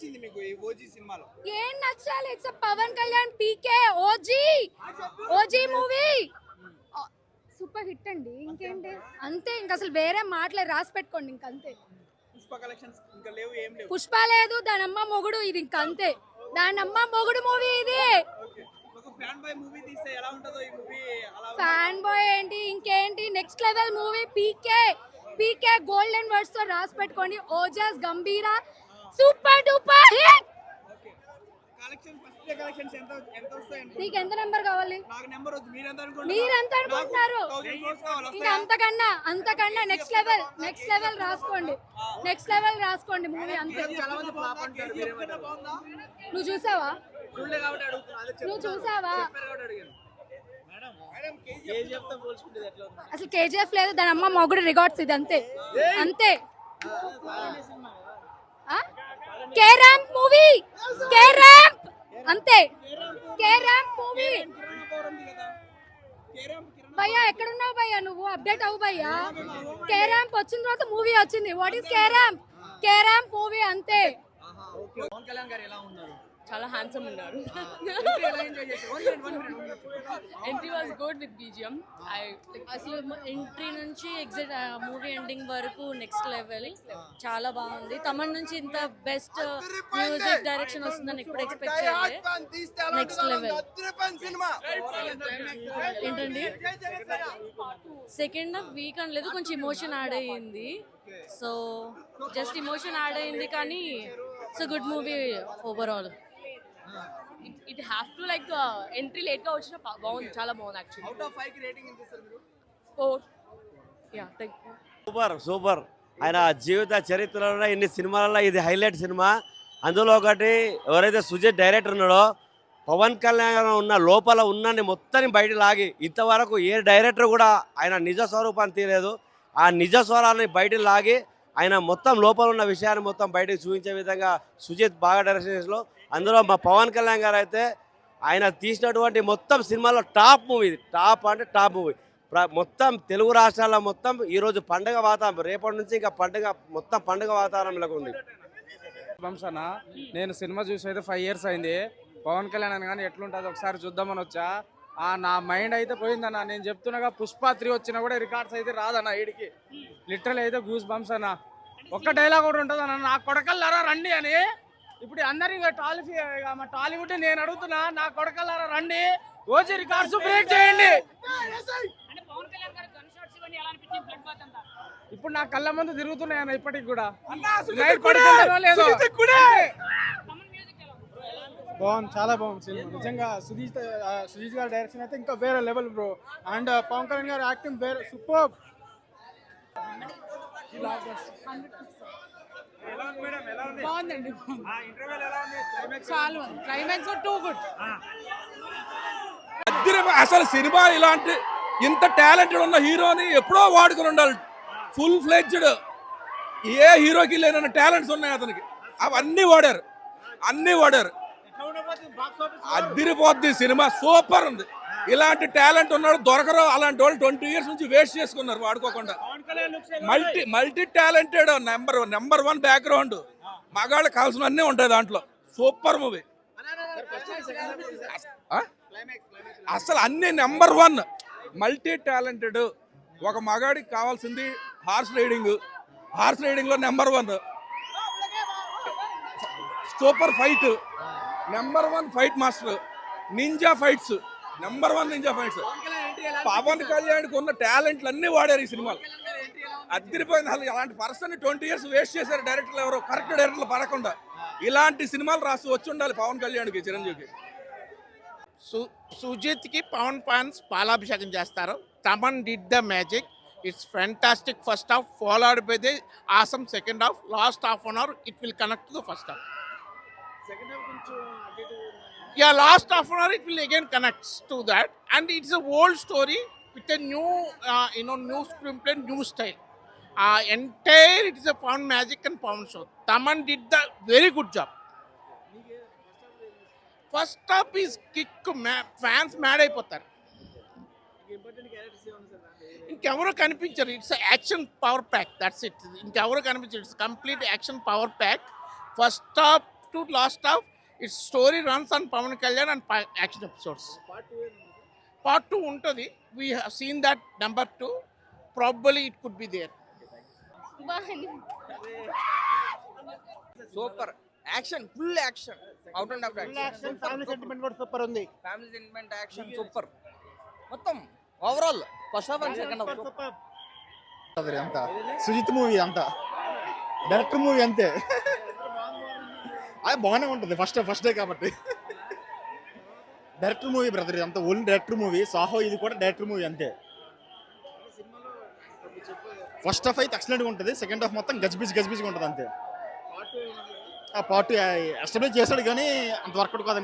నచ్చింది మీకు ఈ ఓజీ సినిమాలో? ఏం నచ్చాలి? It's Pawan Kalyan PK OG OG movie super hit అండి. ఇంకేంటి? అంతే ఇంక అసలు వేరే మాటలే రాసి పెట్టుకోండి ఇంక అంతే. పుష్ప కలెక్షన్స్ ఇంకా లేవు ఏం లేవు. పుష్ప లేదు దాని అమ్మ మొగుడు ఇది ఇంక అంతే. దాని అమ్మ మొగుడు మూవీ ఇది. ఓకే. ఒక ఫ్యాన్ బాయ్ మూవీ తీస్తే ఎలా ఉంటుందో ఈ మూవీ అలా ఉంది. ఫ్యాన్ బాయ్ ఏంటి? ఇంకేంటి? Next level movie PK PK golden వర్డ్స్తో రాసి పెట్టుకోండి. Ojas Gambheera super duper! Hit okay collection first day collections ఎంత ఎంత వస్తాయి అనుకో నీకు ఎంత నెంబర్ కావాలి? నాకు నెంబర్ వద్దు మీరు ఎంత అనుకుంటున్నారు. మీరు ఎంత అనుకుంటున్నారు. నాకు 1000 crores కావాలి ఇంకా వస్తాయా? అంతకన్నా అంతకన్నా నెక్స్ట్ లెవెల్ నెక్స్ట్ లెవెల్ రాసుకోండి. నెక్స్ట్ లెవెల్ రాసుకోండి మూవీ అంతే. నువ్వు చూసావా? నువ్వు చూసావా? అసలు కేజీఎఫ్ లేదు దాని అమ్మ మొగుడు రికార్డ్స్ ఇది అంతే. అంతే. K ramp movie K ramp అంతే. కే ర్యాంప్ మూవీ భయ్యా ఎక్కడున్నావు భయ్యా నువ్వు? అప్డేట్ అవ్వు భయ్యా. కే ర్యాంప్ వచ్చిన తర్వాత మూవీ వచ్చింది. What is K ramp K ramp movie అంతే చాలా హ్యాండ్సమ్ ఉన్నారు. Entry was good with BGM I అసలు ఎంట్రీ నుంచి ఎగ్జిట్ మూవీ ఎండింగ్ వరకు నెక్స్ట్ లెవెల్ చాలా బాగుంది. తమన్ నుంచి ఇంత బెస్ట్ మ్యూజిక్ డైరెక్షన్ వస్తుందని ఎప్పుడు ఎక్స్పెక్ట్ చేయలేదు నెక్స్ట్ లెవెల్ ఏంటండి? సెకండ్ హాఫ్ వీక్ అని లేదు కొంచెం ఇమోషన్ యాడ్ అయ్యింది. సో జస్ట్ ఇమోషన్ యాడ్ అయ్యింది కానీ it's good movie overall it have to like entry లేట్గా వచ్చిన బాగుంది చాలా బాగుంది యాక్చువల్లీ అవుట్ ఆఫ్ ఫైవ్కి రేటింగ్ ఎంత ఇస్తారు మీరు? Four yeah thank you super super. ఆయన జీవిత చరిత్రలో ఇన్ని సినిమాలలో ఇది హైలైట్ సినిమా. అందులో ఒకటి ఎవరైతే సుజిత్ డైరెక్టర్ ఉన్నాడో పవన్ కళ్యాణ్ ఉన్న లోపల ఉన్నని మొత్తాన్ని బయట లాగి ఇంతవరకు ఏ డైరెక్టర్ కూడా ఆయన నిజ స్వరూపాన్ని తీయలేదు. ఆ నిజ స్వరాన్ని బయట లాగి ఆయన మొత్తం లోపల ఉన్న విషయాన్ని మొత్తం బయటకు చూపించే విధంగా సుజిత్ బాగా డైరెక్షన్ చేసిలో అందులో మా పవన్ కళ్యాణ్ గారు అయితే ఆయన తీసినటువంటి మొత్తం సినిమాలో టాప్ మూవీ టాప్ అంటే టాప్ మూవీ ప్ర- మొత్తం తెలుగు రాష్ట్రాల్లో మొత్తం ఈరోజు పండుగ వాతావరణం రేపటి నుంచి ఇంకా పండుగ మొత్తం పండుగ వాతావరణంలో ఉంది. వంశన నేను సినిమా చూసి అయితే ఫైవ్ ఇయర్స్ అయింది. పవన్ కళ్యాణ్ అని కానీ ఎట్లుంటుంది ఒకసారి చూద్దామని వచ్చా? నా మైండ్ అయితే పోయిందన్న. నేను చెప్తున్నాగా పుష్ప త్రీ వచ్చినా కూడా రికార్డ్స్ అయితే రాదన్న ఈడికి. లిటరల్ అయితే గూస్ బంప్స్ అన్న. ఒక్క డైలాగ్ కూడా ఉంటుంది అన్న నా కొడకల్లారా రండి అని. ఇప్పుడు అందరు ఇక టాలీఫీ ఇక మా టాలీవుడ్ నేను అడుగుతున్నా నా కొడకల్లారా రండి. ఓజీ రికార్డ్స్ బ్రేక్ చేయండి. ఇప్పుడు నా కళ్ళ ముందు తిరుగుతున్నాయి అన్న ఇప్పటికి కూడా! బాగుంది చాలా బాగుంది సినిమా. నిజంగా సుజీత్ సుజీత్ గారి డైరెక్షన్ అయితే ఇంకా వేరే level bro and Pawan Kalyan garu acting వేరే సూపర్ బాగుందండి చాలా క్లైమాక్స్ టూ గుడ్ అసలు సినిమా ఇలాంటి ఇంత టాలెంటెడ్ ఉన్న హీరోని ఎప్పుడో వాడుకుని ఉండాలి. ఫుల్ ఫ్లెడ్జ్డ్ ఏ హీరోకి లేనన్న టాలెంట్స్ ఉన్నాయి అతనికి. అవన్నీ వాడారు. అన్నీ వాడారు. అద్దరిపోద్ది సినిమా. సూపర్ ఉంది. ఇలాంటి టాలెంట్ ఉన్నాడు దొరకరు. అలాంటి వాళ్ళు ట్వంటీ ఇయర్స్ నుంచి వేస్ట్ చేసుకున్నారు వాడుకోకుండా. Multi multi talented number number one background. మగాళ్ళు కావాల్సిన అన్నీ ఉంటాయి దాంట్లో. Super movie. అసలు అన్ని నెంబర్ వన్. Multi talented. ఒక మగాడికి కావాల్సింది horse riding. Horse రైడింగ్లో number one. Super fight. Number one fight master ninja fights number one ninja fights Pawan కళ్యాణ్కి ఉన్న టాలెంట్లు అన్ని వాడారు ఈ సినిమాలో. అద్దరిపోయింది అసలు అలాంటి పర్సన్ ట్వంటీ ఇయర్స్ వేస్ట్ చేశారు డైరెక్టర్లు ఎవరు కరెక్ట్ డైరెక్టర్లు పడకుండా. ఇలాంటి సినిమాలు రాసి వచ్చి ఉండాలి పవన్ కళ్యాణ్కి చిరంజీవికి. సు సుజిత్కి పవన్ ఫ్యాన్స్ పాలాభిషేకం చేస్తారు. Thaman did the magic it's fantastic first half followed by the awesome second half last half an hour it will connect to the first half second half కొంచెం అటు ఇటు yeah last half an hour it will again connects to that and it's a old story with a new uh, you know new screenplay new style uh, entire it is a pound magic and pound show taman did the very good job first half is kick fans mad అయిపోతారు important characters ఏమన్నా sir ఇంకెవరు కనిపించరు it's action power pack that's it ఇంకెవరు కనిపించరు it's complete action power pack first half to last half it's story runs on Pawan Kalyan and action episodes part two ఉంటుంది. We hear that number two probably it could be there super action full action out and out action family sentiment కూడా super ఉంది. Family sentiment action super మొత్తం overall first half all second half Sujeeth movie అంతా. Director movie అంతే. అది బాగానే ఉంటుంది first first day కాబట్టి. Director movie brother ఇది అంతా ఓన్లీ డైరెక్టర్ మూవీ సాహో ఇది కూడా డైరెక్టర్ మూవీ అంతే. ఫస్ట్ హాఫ్ అయితే ఎక్సలెంట్గా ఉంటుంది సెకండ్ హాఫ్ మొత్తం గజిబిజ్ గజిబిజ్గా ఉంటుంది అంతే. ఆ పార్ట్ ఎస్టాబ్లిష్ చేశాడు కానీ అంత వర్కౌట్ కాదండి.